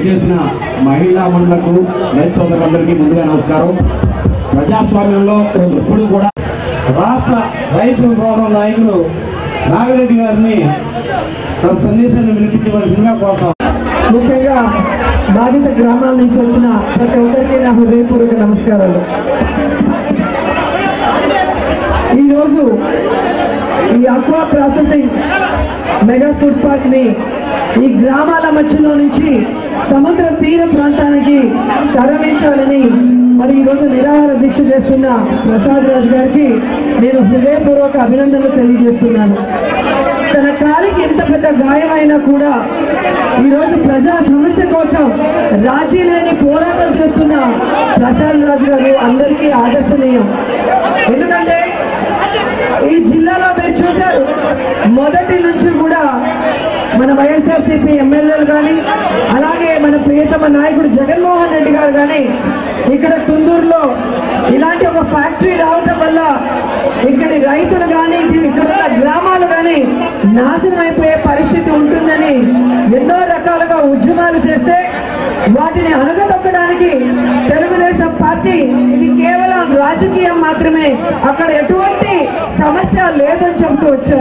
విచ్చేసిన మహిళా మండలకు రైతు సోదరులందరికీ ముందుగా నమస్కారం. ప్రజాస్వామ్యంలో ఎప్పుడు కూడా రాష్ట్ర రైతు విభాగం నాయకులు నాగిరెడ్డి గారిని తన సందేశాన్ని వినిపించవలసిందిగా కోరుతాం. ముఖ్యంగా బాధిత గ్రామాల నుంచి వచ్చిన ప్రతి ఒక్కరికి నా హృదయపూర్వక నమస్కారాలు. ఈరోజు ఈ అక్వా ప్రాసెసింగ్ మెగా ఫుడ్ పార్క్ని ఈ గ్రామాల మధ్యలో నుంచి సముద్ర తీర ప్రాంతానికి తరలించాలని మరి ఈరోజు నిరాహార దీక్ష చేస్తున్న ప్రసాద్ రాజ్ గారికి నేను హృదయపూర్వక అభినందనలు తెలియజేస్తున్నాను. తన కాలికి ఎంత పెద్ద గాయమైనా కూడా ఈరోజు ప్రజా సమస్య కోసం రాజీ లేని పోరాటం చేస్తున్న ప్రసాద్ రాజు గారు అందరికీ ఆదర్శనీయం. ఎందుకంటే ఈ జిల్లాలో మీరు చూశారు మొదటి నుంచి మన వైఎస్ఆర్సీపీ ఎమ్మెల్యేలు కానీ అలాగే మన ప్రియతమ నాయకుడు జగన్మోహన్ రెడ్డి గారు కానీ ఇక్కడ తుందూరులో ఇలాంటి ఒక ఫ్యాక్టరీ రావటం వల్ల ఇక్కడి రైతులు కానీ ఇక్కడ ఉన్న గ్రామాలు కానీ నాశనం అయిపోయే పరిస్థితి ఉంటుందని ఎన్నో రకాలుగా ఉద్యమాలు చేస్తే వాటిని అణగదొక్కడానికి తెలుగుదేశం పార్టీ ఇది కేవలం రాజకీయం మాత్రమే. అక్కడ ఎటువంటి సమస్య లేదని చెబుతూ వచ్చారు.